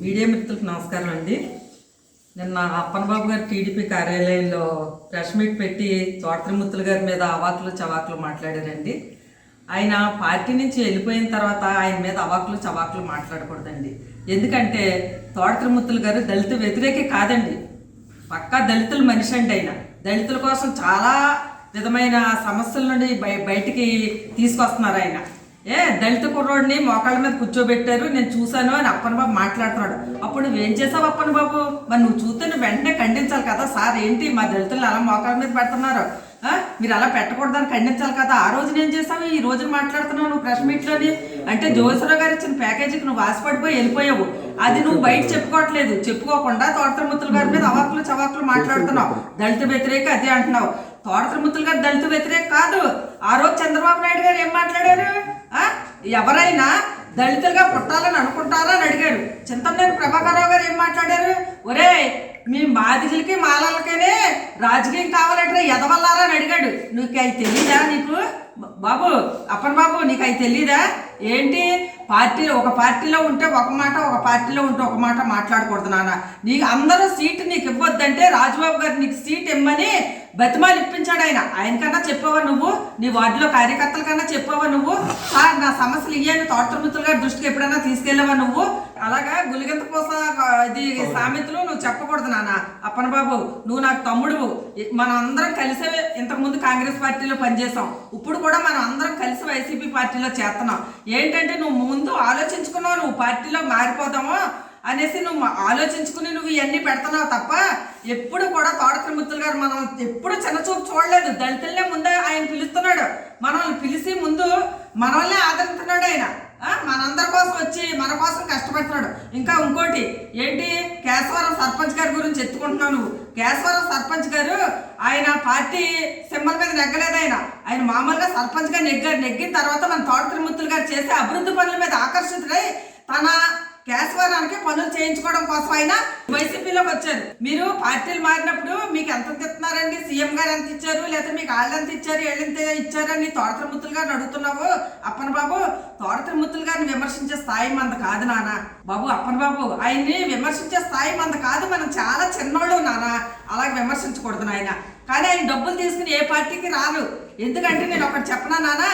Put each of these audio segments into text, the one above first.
Media మిత్రులకు నమస్కారం అండి. నిన్న అప్పనబాబు గారు టీడీపీ కార్యాలయంలో ప్రెస్ మీట్ పెట్టి తోటతిరుమూర్తులు గారి మీద అవాకులు చవాకులు మాట్లాడారండి. ఆయన పార్టీ నుంచి వెళ్ళిపోయిన తర్వాత ఆయన మీద అవాకులు చవాకులు మాట్లాడకూడదండి. ఎందుకంటే తోటతిరుమూర్తులు గారు దళిత వ్యతిరేకే కాదండి. పక్కా దళితుల మనిషి అండి ఆయన. దళితుల కోసం చాలా విధమైన సమస్యల నుండి బయ బయటికి తీసుకొస్తున్నారు ఆయన. ఏ దళిత కుర్రోడిని మోకాళ్ళ మీద కూర్చోబెట్టారు నేను చూశాను అని అప్పన బాబు మాట్లాడుతున్నాడు. అప్పుడు నువ్వేం చేసావు అప్పన బాబు మరి నువ్వు చూస్తే నువ్వు వెంటనే ఖండించాలి కదా సార్ ఏంటి మా దళితులను అలా మోకాళ్ళ మీద పెడుతున్నారు? మీరు అలా పెట్టకూడదని ఖండించాలి కదా. ఆ రోజున ఏం చేసావు ఈ రోజు మాట్లాడుతున్నావు నువ్వు ప్రెస్ మీట్లోని అంటే జోసరావు గారు ఇచ్చిన ప్యాకేజీకి నువ్వు ఆశపడిపోయి వెళ్ళిపోయావు. అది నువ్వు బయట చెప్పుకోవట్లేదు. చెప్పుకోకుండా తోటతిరుమూర్తులు గారి మీద అవాకులు చవాకులు మాట్లాడుతున్నావు. దళిత వ్యతిరేక అదే అంటున్నావు. తోటతిరుమూర్తులు గారు దళిత వ్యతిరేక కాదు. ఆ రోజు చంద్రబాబు నాయుడు గారు ఏం మాట్లాడారు? ఎవరైనా దళితులుగా పుట్టాలని అనుకుంటారా అని అడిగారు. చింతమనేని ప్రభాకరరావు గారు ఏం మాట్లాడారు? ఒరే మీ మాదిగులకి మాలలకైనా రాజకీయం కావాలంటే ఎదవల్లారా అని అడిగాడు. నీకు అవి తెలీదా నీకు? బాబు అప్పన్ బాబు నీకు అది తెలీదా? ఏంటి? పార్టీ ఒక పార్టీలో ఉంటే ఒక మాట ఒక పార్టీలో ఉంటే ఒక మాట మాట్లాడకూడదు నాన్న. నీకు అందరూ సీటు నీకు ఇవ్వద్దంటే రాజుబాబు గారు నీకు సీట్ ఇమ్మని బతిమాలు ఇప్పించాడు ఆయన. ఆయనకన్నా చెప్పావా నువ్వు? నీ వార్డులో కార్యకర్తల కన్నా చెప్పావా నువ్వు? సార్ నా సమస్యలు ఇయ్యాను తోటమిత్రుల గారి దృష్టికి ఎప్పుడైనా తీసుకెళ్ళావా నువ్వు? అలాగా గులిగంత పోస ఇది సామెతలు నువ్వు చెప్పకూడదు నాన్న. అప్పన బాబు నువ్వు నాకు తమ్ముడు మనం అందరం కలిసే ఇంతకుముందు కాంగ్రెస్ పార్టీలో పనిచేసాం ఇప్పుడు కూడా మనం అందరం కలిసి వైసీపీ పార్టీలో చేస్తున్నాం. ఏంటంటే నువ్వు ముందు ఆలోచించుకున్నావు నువ్వు పార్టీలో మారిపోదామో అనేసి నువ్వు ఆలోచించుకుని నువ్వు ఇవన్నీ పెడుతున్నావు తప్ప ఎప్పుడు కూడా తోట త్రిమూర్తులు గారు మనం ఎప్పుడు చిన్నచూపు చూడలేదు. దళితులనే ముందే ఆయన పిలుస్తున్నాడు. మనల్ని పిలిచి ముందు మనల్నే ఆదరిస్తున్నాడు ఆయన. మనందరి కోసం వచ్చి మన కోసం కష్టపడుతున్నాడు. ఇంకా ఇంకోటి ఏంటి కేశవరం సర్పంచ్ గారి గురించి ఎత్తుకుంటున్నావు నువ్వు. కేశవరం సర్పంచ్ గారు ఆయన పార్టీ సింబల్ మీద నెగ్గలేదు ఆయన. ఆయన మామూలుగా సర్పంచ్గా నెగ్గారు నెగ్గిన తర్వాత మన తోట త్రిమూర్తులు గారు చేసే అభివృద్ధి పనుల మీద ఆకర్షితుడై తన కేశవరానికి పనులు చేయించుకోవడం కోసం ఆయన వైసీపీలోకి వచ్చారు. మీరు పార్టీలు మారినప్పుడు మీకు ఎంత ఇస్తున్నారండి సీఎం గారు ఎంత ఇచ్చారు? లేదా మీకు వాళ్ళు ఎంత ఇచ్చారు? వీళ్ళు ఎంత ఇచ్చారని తోటతిరుమూర్తులు గారిని అడుగుతున్నావు. అప్పన బాబు తోడతిరుమూర్తులు గారిని విమర్శించే స్థాయి మంద కాదు నాన్న. బాబు అప్పన బాబు ఆయన్ని విమర్శించే స్థాయి మంద కాదు. మనం చాలా చిన్నోళ్ళు నాన్న. అలాగే విమర్శించకూడదు నాయన. కానీ ఆయన డబ్బులు తీసుకుని ఏ పార్టీకి రాను. ఎందుకంటే నేను ఒకటి చెప్పనా నాన్న?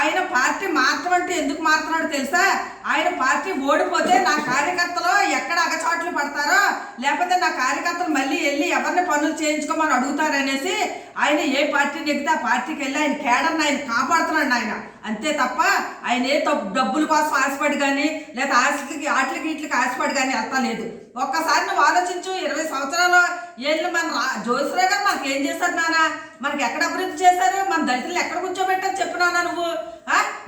ఆయన పార్టీ మార్చడం అంటే ఎందుకు మారుతున్నాడో తెలుసా? ఆయన పార్టీ ఓడిపోతే నా కార్యకర్తలు ఎక్కడ అగచాట్లు పడతారో? లేకపోతే నా కార్యకర్తలు మళ్ళీ వెళ్ళి ఎవరిని పనులు చేయించుకోమని అడుగుతారనేసి ఆయన ఏ పార్టీ నెగ్గితే ఆ పార్టీకి వెళ్ళి ఆయన కేడర్ని ఆయన కాపాడుతున్నాడు ఆయన అంతే తప్ప ఆయన ఏ డబ్బుల కోసం ఆశపడి కానీ లేదా ఆశకి ఆటలకి ఇట్లకి ఆశపడి కానీ వెళ్తలేదు ఒక్కసారి నువ్వు ఆలోచించు ఇరవై సంవత్సరాలు ఏళ్ళు మన రా గారు మనకి ఏం చేశారు నాన్న మనకి ఎక్కడ అభివృద్ధి చేశారు? మన దళితులు ఎక్కడ కూర్చోబెట్టారు చెప్పు నాన్న నువ్వు?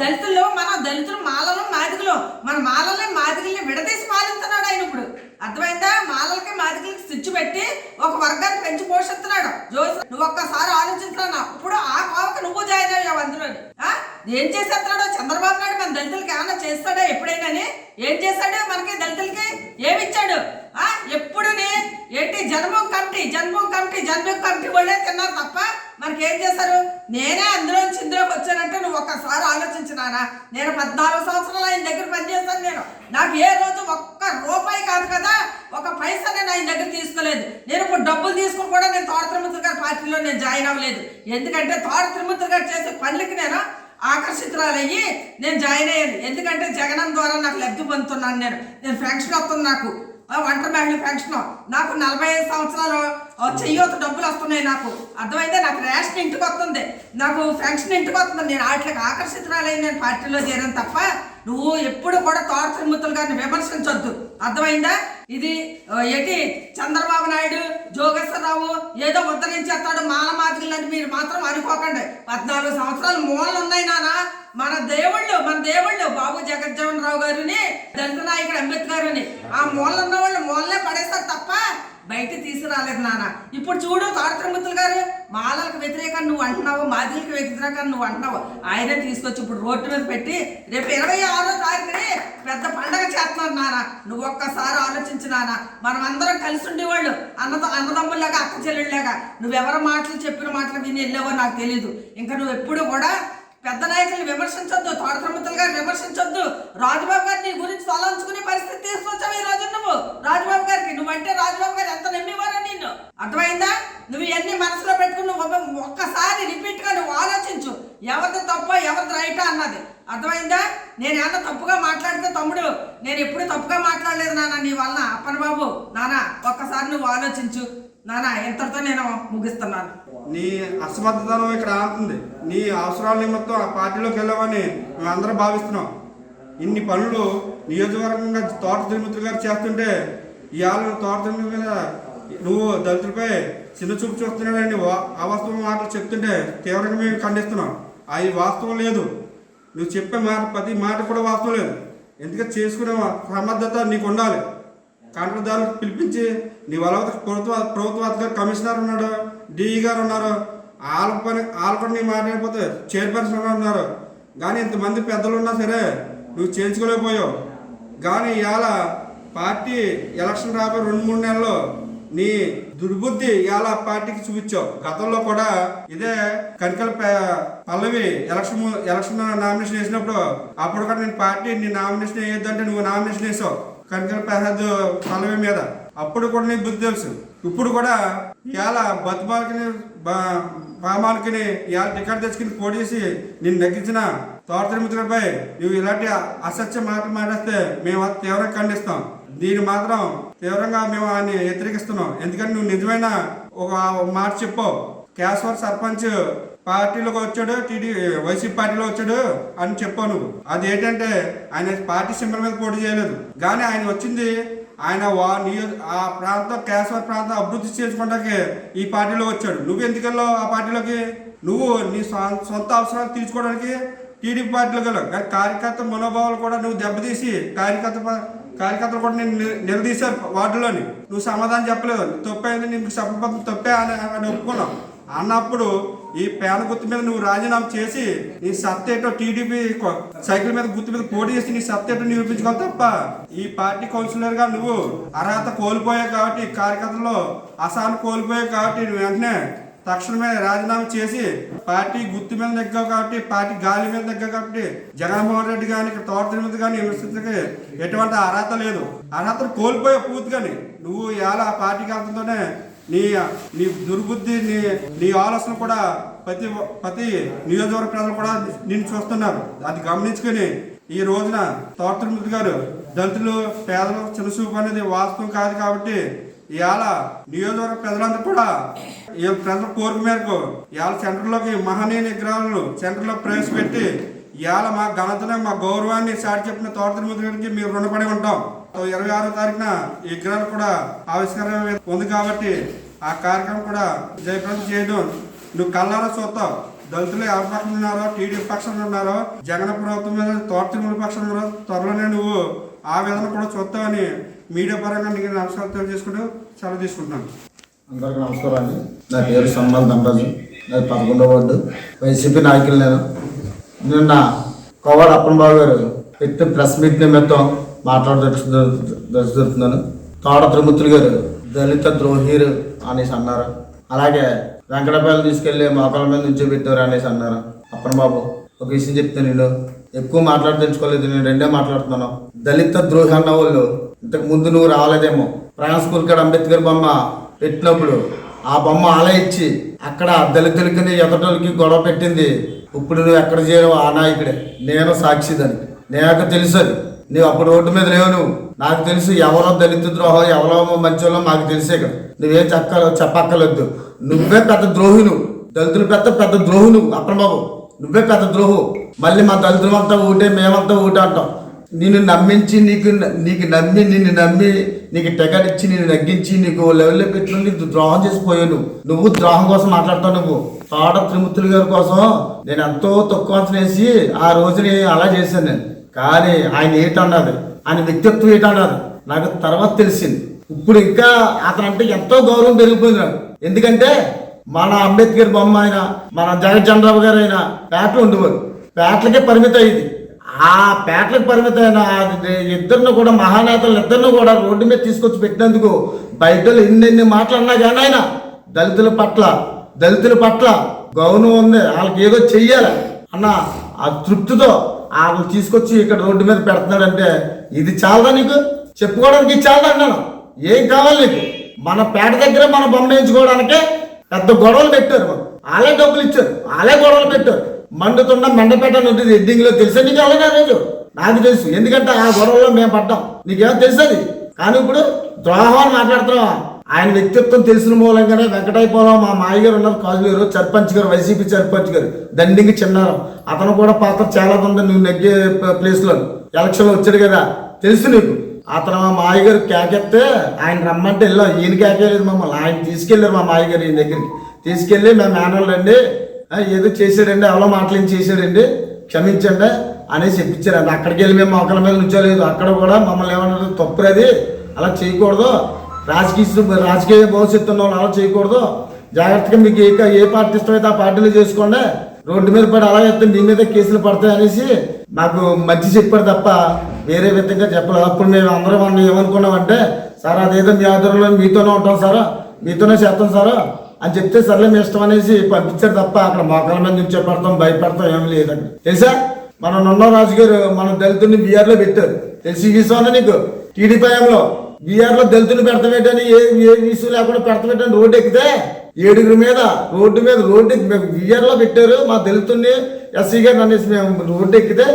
దళితులు మన దళితులు మాలలు మాదిగలు మన మాలల్ని మాదిగల్ని విడదీసి పాలిస్తున్నాడు ఆయన ఇప్పుడు. అర్థమైందా? మాలలకి మాదిగలకి స్విచ్ పెట్టి ఒక వర్గాన్ని పెంచి పోషిస్తున్నాడు. జోసి నువ్వు ఒక్కసారి ఆలోచించున్నా ఇప్పుడు ఆ కోవకు నువ్వు జాయిన్ అయ్యావు అందులోని ఆ? ఏం చేసేస్తున్నాడో చంద్రబాబు నాయుడు మన దళితులకి ఏమన్నా చేస్తాడో ఎప్పుడైనాని? ఏం చేశాడో మనకి దళితులకి ఏమిచ్చాడు? ఆ ఎప్పుడుని? ఏంటి? జన్మం కమిటీ జన్మం కమిటీ జన్మం కమిటీ వాళ్ళే తిన్నారు తప్ప మనకి ఏం చేశారు? నేనే అందులో ఇందులోకి వచ్చానంటే నువ్వు ఒక్కసారి ఆలోచించినానా నేను. పద్నాలుగు సంవత్సరాలు ఆయన దగ్గర పనిచేస్తాను నేను. నాకు ఏ రోజు ఒక్క రూపాయి కాదు కదా. ఒక పైసా నేను ఆయన దగ్గర తీసుకోలేదు. నేను ఇప్పుడు డబ్బులు తీసుకుని కూడా నేను తోట తిరుమూర్తి గారి పార్టీలో నేను జాయిన్ అవ్వలేదు. ఎందుకంటే తోట తిరుమూర్తి గారు చేసే పనులకి నేను ఆకర్షితురాలయ్యి నేను జాయిన్ అయ్యాను. ఎందుకంటే జగనం ద్వారా నాకు లబ్ధి పొందుతున్నాను నేను. నేను ఫ్యాంక్షన్ వస్తుంది నాకు. వంట మహిళ పెన్షన్ నాకు నలభై ఐదు సంవత్సరాలు చెయ్యొత్త డబ్బులు వస్తున్నాయి నాకు. అర్థమైందే? నాకు రేషన్ ఇంటికి వస్తుంది. నాకు పెన్షన్ ఇంటికి వస్తుంది. నేను వాటికి ఆకర్షితురాలై నేను పార్టీలో చేరాను తప్ప నువ్వు ఎప్పుడు కూడా తోట తిరుమతులు గారిని విమర్శించొద్దు. అర్థమైందా? ఇది ఎటి చంద్రబాబు నాయుడు జోగేశ్వరరావు ఏదో ఉద్ధరించేస్తాడు మాల మీరు మాత్రం అనుకోకండి. పద్నాలుగు సంవత్సరాలు మూలలు ఉన్నాయి నానా. మన దేవుళ్ళు మన దేవుళ్ళు బాబు జగన్ ఇక్కడ అంబేద్కర్ అని ఆ మూల ఉన్న వాళ్ళు మూలనే పడేస్తారు తప్ప బయట తీసుకురాలేదు నాన్న. ఇప్పుడు చూడు తోటత్రమూర్తులు గారు మాలలకు వ్యతిరేకంగా నువ్వు అంటున్నావు మాదిలకు వ్యతిరేకంగా నువ్వు అంటున్నావు. ఆయనే తీసుకొచ్చి ఇప్పుడు రోడ్డు మీద పెట్టి రేపు ఇరవై ఆరో తారీఖుని పెద్ద పండగ చేస్తున్నారు నాన్న. నువ్వు ఒక్కసారి ఆలోచించు నాన్న. మనం అందరం కలిసి ఉండేవాళ్ళు. అన్నద అన్నదమ్ముల్లాగా అక్క చెల్లెళ్ళలాగా. నువ్వెవరి మాటలు చెప్పిన మాటలు విని వెళ్ళావో నాకు తెలియదు ఇంకా నువ్వు ఎప్పుడు కూడా పెద్ద నాయకులు విమర్శించొద్దు తోడసమ్మతులు గారు విమర్శించొద్దు. రాజబాబు గారు నీ గురించి తలంచుకునే పరిస్థితి తీసుకొచ్చావు ఈ రోజు నువ్వు? రాజబాబు గారికి నువ్వు అంటే రాజబాబు గారు ఎంత నమ్మేవారో నిన్ను? అర్థమైందా? నువ్వు ఇవన్నీ మనసులో పెట్టుకుని నువ్వు ఒక్కసారి రిపీట్గా నువ్వు ఆలోచించు. ఎవరిది తప్ప ఎవరిది రైటా అన్నది. అర్థమైందా? నేను ఏమన్నా తప్పుగా మాట్లాడితే తమ్ముడు నేను ఎప్పుడు తప్పుగా మాట్లాడలేదు నాన్న నీ వలన. అప్పన బాబు నానా ఒక్కసారి నువ్వు ఆలోచించు. నానా ఇంతటితో నేను ముగిస్తున్నాను. నీ అసమర్థతనం ఇక్కడ ఆడుతుంది నీ అవసరాల నిమిత్తం ఆ పార్టీలోకి వెళ్ళామని మేమందరం భావిస్తున్నాం. ఇన్ని పనులు నియోజకవర్గంగా తోట తిరుమతి గారు చేస్తుంటే ఇవాళ తోట తిరుమతి మీద నువ్వు దళితులపై చిన్న చూపు చూస్తున్నాడని వా- అవాస్తవ మాటలు చెప్తుంటే తీవ్రంగా మేము ఖండిస్తున్నాం. అది వాస్తవం లేదు. నువ్వు చెప్పే మాట ప్రతి మాట కూడా వాస్తవం లేదు. ఎందుకంటే చేసుకునే సమర్థత నీకు ఉండాలి కాంట్రాక్టర్లకు పిలిపించి నీ వల్ల ప్రభుత్వ ప్రభుత్వ అధికారి కమిషనర్ ఉన్నాడు డిఈ గారు ఉన్నారు. వాళ్ళ పని వాళ్ళ నీ మాట్లాడిపోతే చైర్పర్సన్ ఉన్నారు. కానీ ఇంతమంది పెద్దలు ఉన్నా సరే నువ్వు చేయించుకోలేకపోయావు. కానీ ఇవాళ పార్టీ ఎలక్షన్ రాబోయే రెండు మూడు నెలల్లో నీ దుర్బుద్ధి ఇలా పార్టీకి చూపించావు. గతంలో కూడా ఇదే కనికల పల్లవి ఎలక్షన్ ఎలక్షన్ నామినేషన్ వేసినప్పుడు అప్పుడు కూడా నేను పార్టీ నీ నామినేషన్ వేయొద్దంటే నువ్వు నామినేషన్ వేసావు. కనికల ప్రసాద్ పల్లవి మీద. అప్పుడు కూడా నీకు బుద్ధి తెలుసు. ఇప్పుడు కూడా ఇవాళ బతుమాలకి బామాలకి ఇవాళ టికెట్ తెచ్చుకుని పోటీ చేసి నేను నగ్గించిన తోట తిరుమతిపై నువ్వు ఇలాంటి అసత్య మాటలు మాట్లాడితే మేము అది తీవ్రంగా ఖండిస్తాం. దీన్ని మాత్రం తీవ్రంగా మేము ఆయన్ని వ్యతిరేకిస్తున్నాం. ఎందుకంటే నువ్వు నిజమైన ఒక మాట చెప్పు కేశవర్ సర్పంచ్ పార్టీలోకి వచ్చాడు టీడీ వైసీపీ పార్టీలో వచ్చాడు అని చెప్పావు నువ్వు. అది ఏంటంటే ఆయన పార్టీ సింబల్ మీద పోటీ చేయలేదు. కానీ ఆయన వచ్చింది ఆయన వా నియో ఆ ప్రాంతం కేశవర్ ప్రాంతం అభివృద్ధి చేసుకోవడానికి ఈ పార్టీలో వచ్చాడు. నువ్వు ఎందుకు వెళ్ళావు ఆ పార్టీలోకి? నువ్వు నీ సొం- సొంత అవసరాలు తీర్చుకోవడానికి టీడీపీ పార్టీలోకి వెళ్ళావు. కానీ కార్యకర్త మనోభావాలు కూడా నువ్వు దెబ్బతీసి కార్యకర్త కార్యకర్తలు కూడా నేను నిలదీశారు వార్డులోని. నువ్వు సమాధానం చెప్పలేదు. తప్పే నీకు చెప్పబోతుంది తప్పే అని అని ఒప్పుకున్నావు. అన్నప్పుడు ఈ పేన గుర్తు మీద నువ్వు రాజీనామా చేసి నీ సత్తేటో టీడీపీ సైకిల్ మీద గుర్తు మీద పోటీ చేసి నీ సత్తేటో నిరూపించుకోవాలి తప్ప ఈ పార్టీ కౌన్సిలర్గా నువ్వు అర్హత కోల్పోయావు కాబట్టి కార్యకర్తలో అసహనం కోల్పోయావు కాబట్టి నువ్వు వెంటనే తక్షణమే రాజీనామా చేసి పార్టీ గుర్తు మీద నెగ్గావు కాబట్టి పార్టీ గాలి మీద నెగ్గావు కాబట్టి జగన్మోహన్ రెడ్డి కానీ తోట తిరుమతి కానీ విమర్శించకి ఎటువంటి అర్హత లేదు. అర్హతను పూర్తి పూర్తిగాని. నువ్వు ఎలా పార్టీ పార్టీకి నీ నీ దుర్బుద్ధి నీ నీ ఆలోచన కూడా ప్రతి ప్రతి నియోజకవర్గ ప్రజలు కూడా నిన్ను చూస్తున్నారు. అది గమనించుకొని ఈ రోజున తోటమూర్తి గారు దళితులు పేదలు చిన్నసూపు అనేది వాస్తవం కాదు కాబట్టి ఇవాళ నియోజకవర్గ ప్రజలందరూ కూడా ఈ ప్రజల కోరిక మేరకు ఇవాళ సెంటర్లోకి మహనీయ నిగ్రహాలను సెంటర్లో ప్రవేశపెట్టి ఇవాళ మా ఘనతను మా గౌరవాన్ని చాటి చెప్పిన తోట తిరుమతి గారికి మేము రుణపడి ఉంటాం. ఇరవై ఆరో తారీఖున ఈ విగ్రహాలు కూడా ఆవిష్కరణ ఉంది కాబట్టి ఆ కార్యక్రమం కూడా జయప్రదం చేయడం. నువ్వు కళ్ళారా చూస్తావు. దళితులు ఎవరి పక్షం ఉన్నారో టీడీపీ పక్షంలో ఉన్నారో జగన్ ప్రభుత్వం మీద తోట తిరుమల పక్షం ఉన్నారో త్వరలోనే నువ్వు ఆ విధంగా కూడా చూస్తావని మీడియా పరంగా నీకు నమస్కారం తెలియజేసుకుంటూ సెలవు తీసుకుంటున్నాను. అందరికీ నమస్కారం అండి. నా పేరు సమ్మల్ దండరాజు నాది పదకొండవ వార్డు. వైసీపీ నాయకులు నేను. నిన్న కోవాడ అప్పనబాబు గారు పెట్టిన ప్రెస్ మీట్ నిమిత్తం మాట్లాడదలుచుతున్నాను తోడ త్రిమూర్తులు గారు దళిత ద్రోహీరు అనేసి అన్నారు? అలాగే వెంకటపల్లి తీసుకెళ్ళి మోకాల మీద నుంచి పెట్టారు అనేసి అన్నారు? అప్పనబాబు ఒక విషయం చెప్తే నేను. ఎక్కువ మాట్లాడదలుచుకోలేదు నేను రెండే మాట్లాడుతున్నాను. దళిత ద్రోహి అన్న వాళ్ళు ఇంతకు ముందు నువ్వు రాలేదేమో ప్రయాణ స్కూల్ కాడ అంబేద్కర్ బొమ్మ పెట్టినప్పుడు ఆ బొమ్మ అలా ఇచ్చి అక్కడ దళితులకి ఎదటోళ్ళకి గొడవ పెట్టింది. ఇప్పుడు నువ్వు ఎక్కడ చేయడం ఆ నాయకుడే. నేను సాక్షిదని నాకు తెలుసు అది. నువ్వు అప్పుడు రోడ్డు మీద లేవు నువ్వు. నాకు తెలుసు ఎవరో దళిత ద్రోహం ఎవరో మంచోళ్ళో మాకు తెలిసే ఇక్కడ నువ్వేం చెప్ప చెప్పక్కర్లేదు. నువ్వే పెద్ద ద్రోహి నువ్వు దళితులు పెద్ద పెద్ద ద్రోహి నువ్వు అప్రబాబు నువ్వే పెద్ద ద్రోహు. మళ్ళీ మా దళితులమంతా ఊటే మేమంతా ఊటే అంటాం. నిన్ను నమ్మించి నీకు నీకు నమ్మి నిన్ను నమ్మి నీకు టికెట్ ఇచ్చి నిన్ను నగ్గించి నీకు లెవెల్లో పెట్టి నీకు ద్రోహం చేసిపోయావు నువ్వు నువ్వు ద్రోహం కోసం మాట్లాడతావు నువ్వు. తోట త్రిమూర్తులు గారి కోసం నేను ఎంతో తక్కువ అంచనా వేసి ఆ రోజుని అలా చేశాను నేను. కానీ ఆయన ఏటన్నది ఆయన వ్యక్తిత్వం ఏటన్నది నాకు తర్వాత తెలిసింది. ఇప్పుడు ఇంకా అతను అంటే ఎంతో గౌరవం పెరిగిపోయింది నాకు. ఎందుకంటే మన అంబేద్కర్ బొమ్మ ఆయన మన జగజ్జనరావు గారు అయినా పేటలు ఉండేవారు. పేటలకే పరిమితం అయ్యింది. ఆ పేటలకు పరిమితమైన ఇద్దరిని కూడా మహానేతలు ఇద్దరిని కూడా రోడ్డు మీద తీసుకొచ్చి పెట్టినందుకు బయట ఎన్నెన్ని మాటలన్నా కానీ ఆయన దళితుల పట్ల దళితుల పట్ల గౌరవం ఉంది. వాళ్ళకి ఏదో చెయ్యాలి అన్న ఆ తృప్తితో వాళ్ళు తీసుకొచ్చి ఇక్కడ రోడ్డు మీద పెడుతున్నాడంటే ఇది చాలదా నీకు? చెప్పుకోవడానికి ఇది చాలదా? అన్నాను. ఏం కావాలి నీకు? మన పేట దగ్గర మనం బొమ్మ పెద్ద గొడవలు పెట్టారు వాళ్ళే. డబ్బులు ఇచ్చారు. వాళ్ళే గొడవలు పెట్టారు. మండుతున్న మండపేట అని ఎడ్డింగ్లో తెలుసా నీకు అలాగే రోజు? నాకు తెలుసు. ఎందుకంటే ఆ గొడవలో మేము పడ్డాం. నీకేమో తెలుసు అది కానీ ఇప్పుడు ద్రోహం మాట్లాడుతున్నావా? ఆయన వ్యక్తిత్వం తెలిసిన మూలంగానే వెంకటాయపోలం మా మాయగారు ఉన్నారు కాజులేరు సర్పంచ్ గారు వైసీపీ సర్పంచ్ గారు. దండింగి చిన్నారు. అతను కూడా పాత్ర చాలా ఉంది నువ్వు నెగ్గే ప్లేస్లో ఎలక్షన్లో వచ్చాడు కదా. తెలుసు నీకు. అతను మా మాయగారు కేకెత్తే ఆయన రమ్మంటే వెళ్ళాం ఈయన కేకేయలేదు మమ్మల్ని. ఆయన తీసుకెళ్ళారు మా మాయగారు ఈయన దగ్గరికి. తీసుకెళ్ళి మేము మేనల్ అండి ఏదో చేశాడండి ఎవరో మాటలు చేశాడండి. క్షమించండి అనేసి చెప్పించారండి అక్కడికి వెళ్ళి మేము మొక్కల మీద నుంచోలేదు. అక్కడ కూడా మమ్మల్ని ఏమన్నా తప్పురది. అలా చేయకూడదు. రాజకీయ రాజకీయ భవిష్యత్తు ఉన్న వాళ్ళు అలా చేయకూడదు. జాగ్రత్తగా మీకు ఏ ఏ పార్టీ ఇష్టమైతే ఆ పార్టీలో చేసుకోండి. రోడ్డు మీద పడి అలా చేస్తే మీ మీద కేసులు పడతాయి అనేసి నాకు మంచి చెప్పారు తప్ప వేరే విధంగా చెప్పలేదు. అప్పుడు మేము అందరం మనం ఏమనుకున్నామంటే సార్ అదేదో మీ ఆధ్వర్యంలో మీతోనే ఉంటాం సార్. మీతోనే చేస్తాం సారా అని చెప్తే సర్లే మీ ఇష్టం అనేసి పంపించారు తప్ప అక్కడ మోకాల మీద నుంచో పడతాం భయపడతాం ఏమి లేదండి. తెలుసా? మన నున్న రాజు గారు మన దళితుడిని బీఆర్లో పెట్టారు. తెలిసి ఈ విషయం నీకు? టీడీపీ బీఆర్లో దళితులు పెడతామేటని ఏ ఏ ఇష్యూ లేకుండా పెడతామేటని రోడ్డు ఎక్కితే ఏడుగురి మీద రోడ్డు మీద రోడ్డు మేము లో పెట్టారు. మా దళితుడిని ఎస్సీ గారు అనేసి మేము రోడ్డు ఎక్కితే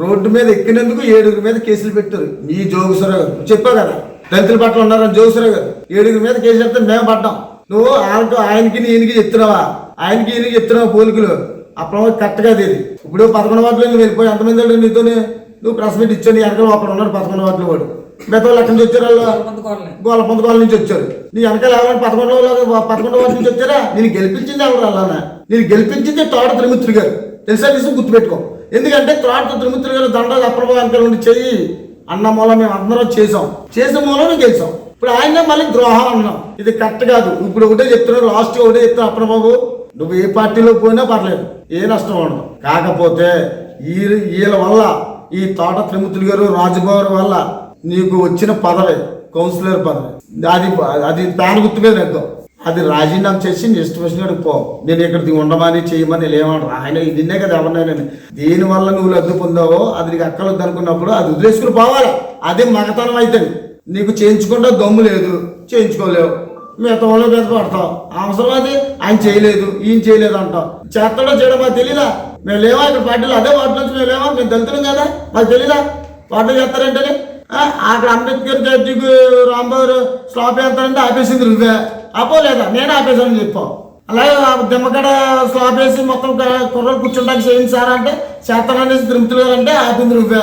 రోడ్డు మీద ఎక్కినందుకు ఏడుగురి మీద కేసులు పెట్టారు. మీ జోగుసరావు గారు. చెప్పావు కదా దళితుల పట్ల ఉన్నారని జోగుసరావు గారు. ఏడుగురి మీద కేసు పెడితే మేము పడ్డాం. నువ్వు ఆయనకు ఆయనకి ఈయనకి చెప్తున్నావా? ఆయనకి ఈయనకి చెప్తున్నావా పోలికలు? అప్పుడు కరెక్ట్ కాదు ఇది ఇప్పుడు పదకొండు వాటిలో వెళ్ళిపోయి ఎంతమంది వాళ్ళు నీతోనే? నువ్వు ప్రెస్ మీట్ ఇచ్చాను ఎక్కడ ఒకడు ఉన్నాడు పదకొండు వాటిలో వాడు. మిగతా వాళ్ళు ఎక్కడి నుంచి వచ్చారు వాళ్ళు గోల పొందుకోల నుంచి వచ్చారు. నీ వెనకాల ఎవరైనా పదకొండు వాళ్ళు పదకొండు వాటి నుంచి వచ్చారా? నేను గెలిపించింది ఎవరు అలానా నేను గెలిపించింది తోట త్రిమిత్రి గారు. తెలుసా విషయం గుర్తుపెట్టుకో. ఎందుకంటే తోట త్రిమిత్రి గారు దండ అప్రభా వెనకాల నుండి చెయ్యి అన్న మూలం మేము అందరం చేసాం చేసిన మూలం గెలిచాం. ఇప్పుడు ఆయన మళ్ళీ ద్రోహం అన్నాం. ఇది కరెక్ట్ కాదు. ఇప్పుడు ఒకటే చెప్తున్నారు లాస్ట్ ఒకటే చెప్తున్నా అప్రబాబు నువ్వు ఏ పార్టీలో పోయినా పర్లేదు. ఏ నష్టం ఉండదు. కాకపోతే ఈ వీళ్ళ వల్ల ఈ తోట త్రిమూర్తులు గారు రాజుగారు వల్ల నీకు వచ్చిన పదవి కౌన్సిలర్ పదవి. అది అది తాను గుర్తు మీద నెగ్గాం. అది రాజీనామా చేసి నెక్స్ట్ ఇష్టం పో. నేను ఇక్కడ ఉండమని చేయమని లేమంటారు ఆయన నిన్నే కదా ఎవరినైనా దీని వల్ల నువ్వు లబ్ధి పొందావో అది నీకు అక్కలొద్దు అనుకున్నప్పుడు అది వదిలేసుకుని పోవాలి. అదే మగతనం అవుతుంది నీకు చేయించుకుంటే దమ్ము లేదు. చేయించుకోలేవు. మిగతా వాళ్ళు మీద పడతావు. అవసరం అది. ఆయన చేయలేదు. ఈయన చేయలేదు అంటావు. చేస్తాడో చేయడం మాకు తెలీదా? మేము లేవా? ఇక్కడ పార్టీలో అదే వాటి నుంచి మేము లేవా? మేము దళితులం కదా? మాకు తెలీదా? పార్టీ చేస్తారంటే అక్కడ అంబేద్కర్ జడ్జికి రాంబాబు స్లాబ్ వేస్తారంటే ఆపేసింది నువ్వే ఆపోలేదా నేను ఆపేసాను చెప్పావు అలాగే దిమ్మకడ స్లాబ్ వేసి మొత్తం కుర్రలు కూర్చుంటానికి చేయించారంటే చేస్తాననేసి తిరుమతులు అంటే ఆపింది నువ్వే